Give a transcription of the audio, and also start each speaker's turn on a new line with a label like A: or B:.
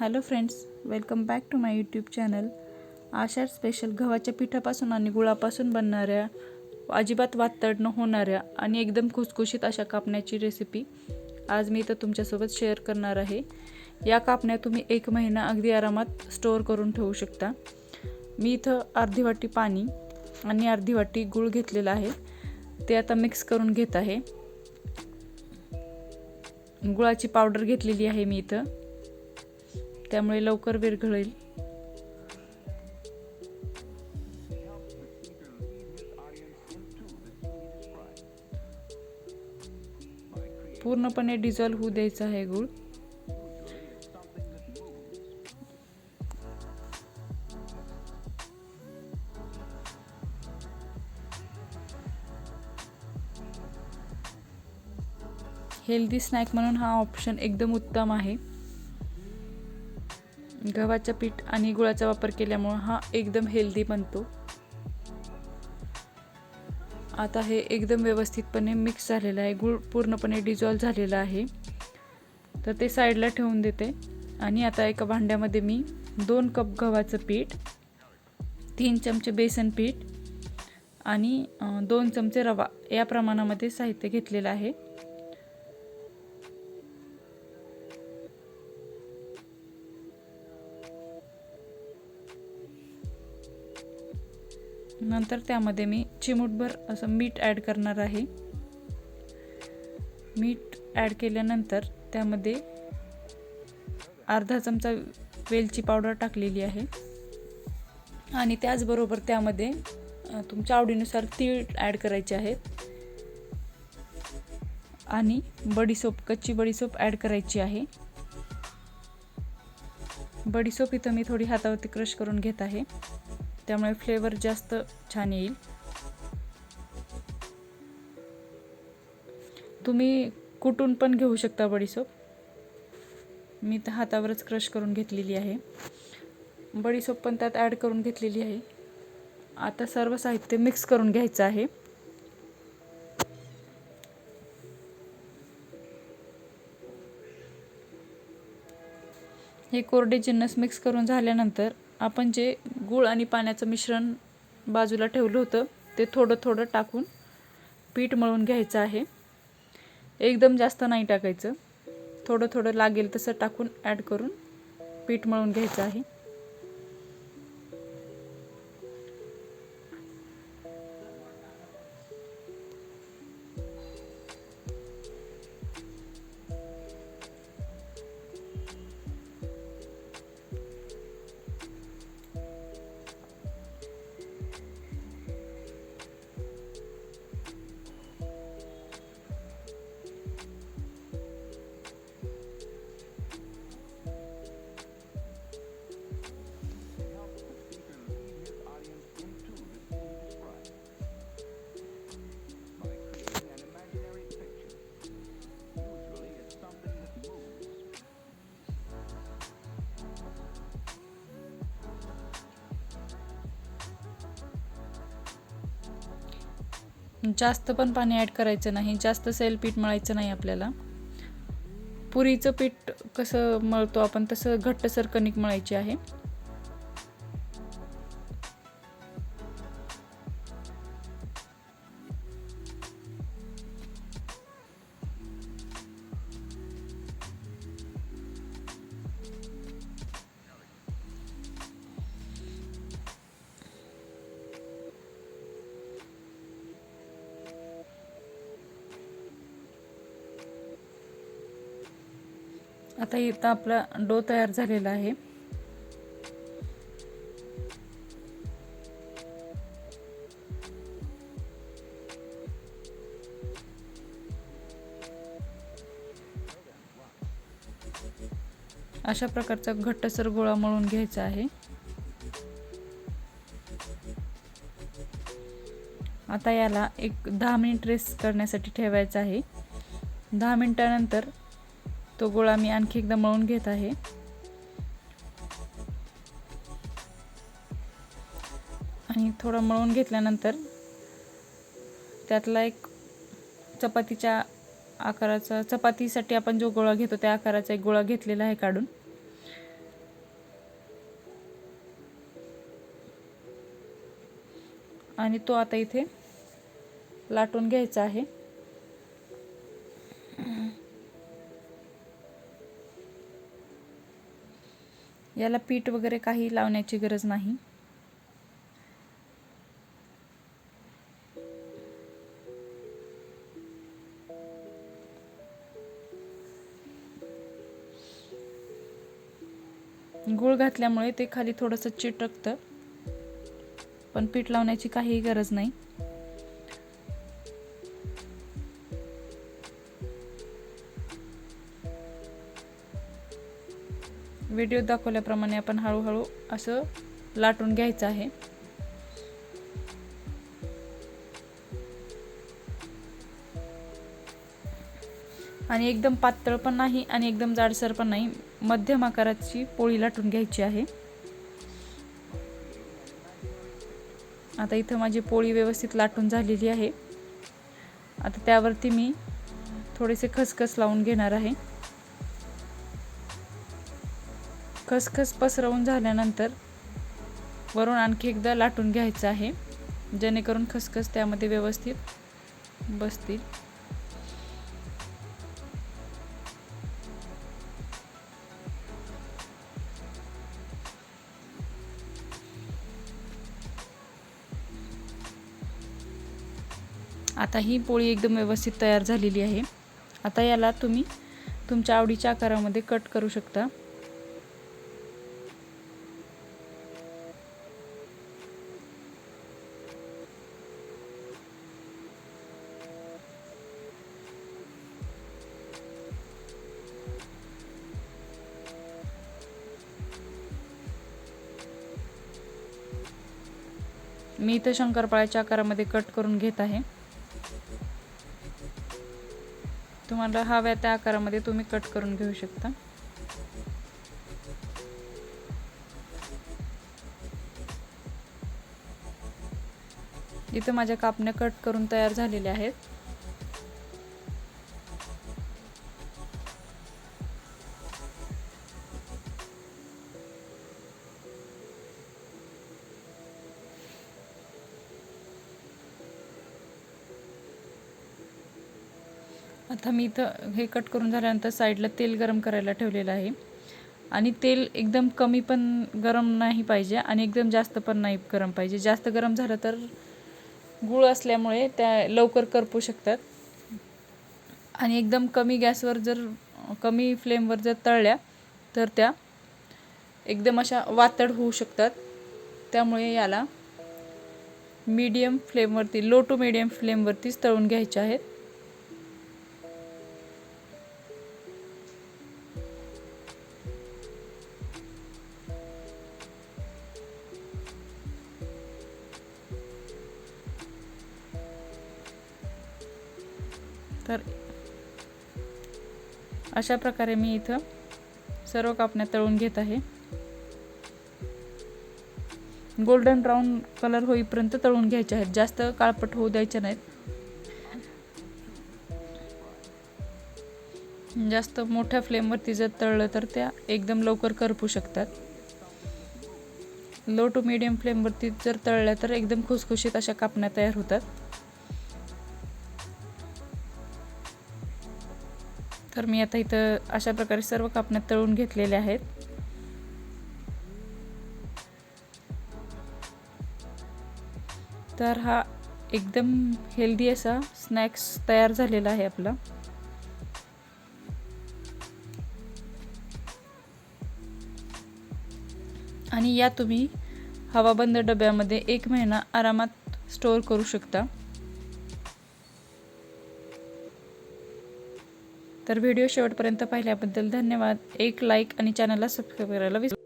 A: Hello friends welcome back to my YouTube channel Ashadh special गव्हाच्या पिठापासून आणि गुळापासून बनणाऱ्या अजिबात वातड न होणाऱ्या आणि एकदम खुसखुशीत अशा कापण्याची रेसिपी आज मी इथं तुमच्यासोबत शेअर करणार आहे. या कापण्या तुम्ही एक महिना अगदी आरामात स्टोअर करून ठेवू शकता. मी इथं अर्धी वाटी पाणी आणि अर्धी वाटी गूळ घेतलेला आहे. ते आता मिक्स करून घेत आहे. गुळाची पावडर घेतलेली आहे मी इथं. त्यामुळे लवकर विरघळेल. पूर्णपणे डिझॉल्व होऊ द्यायचा आहे गुळ. हेल्दी स्नॅक म्हणून हा ऑप्शन एकदम उत्तम आहे. गव्हाचं पीठ आणि गुळाचा वापर केल्यामुळं हा एकदम हेल्दी बनतो. आता हे एकदम व्यवस्थितपणे मिक्स झालेलं आहे. गुळ पूर्णपणे डिझॉल्व झालेला आहे. तर ते साईडला ठेवून देते. आणि आता एका भांड्यामध्ये मी दोन कप गव्हाचं पीठ तीन चमचे बेसन पीठ आणि दोन चमचे रवा या प्रमाणामध्ये साहित्य घेतलेलं आहे. नंतर त्यामध्ये मी चिमूटभर असं मीठ ॲड करणार आहे. मीठ ॲड केल्यानंतर त्यामध्ये अर्धा चमचा वेलची पावडर टाकलेली आहे. आणि त्याचबरोबर त्यामध्ये तुमच्या आवडीनुसार तीळ ॲड करायचे आहेत. आणि बडीसोप कच्ची बडीसोप ॲड करायची आहे. बडीसोप इथं मी थोडी हातावरती क्रश करून घेत आहे. त्यामुळे फ्लेवर जास्त छान येईल. तुम्ही कुटून पण घेऊ शकता बडीसोप. मी तर हातावरच क्रश करून घेतलेली आहे. बडीसोप पण त्यात ॲड करून घेतलेली आहे. आता सर्व साहित्य मिक्स करून घ्यायचं आहे. हे कोरडे जिन्नस मिक्स करून झाल्यानंतर आपण जे गूळ आणि पाण्याचं मिश्रण बाजूला ठेवलं होतं ते थोडं थोडं टाकून पीठ मळून घ्यायचं आहे. एकदम जास्त नाही टाकायचं. थोडं थोडं लागेल तसं टाकून ॲड करून पीठ मळून घ्यायचं आहे. जास्त पण पाणी ॲड करायचं नाही जास्त सेल पीठ मळायचं नाही आपल्याला. पुरीचं पीठ कसं मळतो आपण तसं घट्टसर कणिक मळायची आहे. आता इथं आपला डो तयार झालेला आहे. अशा प्रकारचा घट्टसर गोळा मळून घ्यायचा आहे. आता याला एक दहा मिनिट रेस्ट करण्यासाठी ठेवायचं आहे. दहा मिनिटानंतर तो गोळा मी आणखी एकदा मळून घेत आहे. आणि थोडं मळून घेतल्यानंतर त्यातला एक चपातीच्या आकाराचा चपातीसाठी आपण जो गोळा घेतो त्या आकाराचा एक गोळा घेतलेला आहे काढून. आणि तो आता इथे लाटून घ्यायचा आहे. याला पीठ वगैरे काही लावण्याची गरज नाही. गूळ घातल्यामुळे ते खाली थोडंसं चिटकतं. पण पीठ लावण्याची काहीही गरज नाही. व्हिडिओ दाखवल्याप्रमाणे आपण हळूहळू असं लाटून घ्यायचं आहे. आणि एकदम पातळ पण नाही आणि एकदम जाडसर पण नाही. मध्यम आकाराची पोळी लाटून घ्यायची आहे. आता इथं माझी पोळी व्यवस्थित लाटून झालेली आहे. आता त्यावरती मी थोडेसे खसखस लावून घेणार आहे. खसखस पसरवून झाल्यानंतर वरून आणखी एकदा लाटून घ्यायचं आहे. जेणेकरून खसखस त्यामध्ये व्यवस्थित बसतील. आता ही पोळी एकदम व्यवस्थित तयार झालेली आहे. आता याला तुम्ही तुमच्या आवडीच्या आकारामध्ये कट करू शकता. मी इथं शंकरपाळ्याच्या आकारामध्ये कट करून घेत आहे. तुम्हाला हव्या त्या आकारामध्ये तुम्ही कट करून घेऊ शकता. इथं माझ्या कापण्या कट करून तयार झालेल्या आहेत. आता मी इथं हे कट करून झाल्यानंतर साईडला तेल गरम करायला ठेवलेलं आहे. आणि तेल एकदम कमी पण गरम नाही पाहिजे आणि एकदम जास्त पण नाही गरम पाहिजे. जास्त गरम झालं तर गूळ असल्यामुळे त्या लवकर करपू शकतात. आणि एकदम कमी गॅसवर जर कमी फ्लेमवर जर तळल्या तर त्या एकदम अशा वातड होऊ शकतात. त्यामुळे याला मीडियम फ्लेमवरती लो टू मीडियम फ्लेमवरतीच तळून घ्यायच्या आहेत. तर अशा प्रकारे मी इथं सर्व कापण्या तळून घेत आहे. गोल्डन ब्राऊन कलर होईपर्यंत तळून घ्यायचे आहेत. जास्त काळपट होऊ द्यायचे नाहीत. जास्त मोठ्या फ्लेमवरती जर तळलं तर त्या एकदम लवकर करपू शकतात. लो टू मिडियम फ्लेमवरती जर तळल्या तर एकदम खुसखुशीत अशा कापण्या तयार होतात. तर मी आता इथं अशा प्रकारे सर्व कापण्या तळून घेतलेल्या आहेत. तर हा एकदम हेल्दी असा स्नॅक्स तयार झालेला आहे आपला. आणि या तुम्ही हवाबंद डब्यामध्ये एक महिना आरामात स्टोअर करू शकता. तर व्हिडिओ शेवटपर्यंत पाहिल्याबद्दल धन्यवाद. एक लाईक आणि चॅनलला सबस्क्राईब करायला विसरू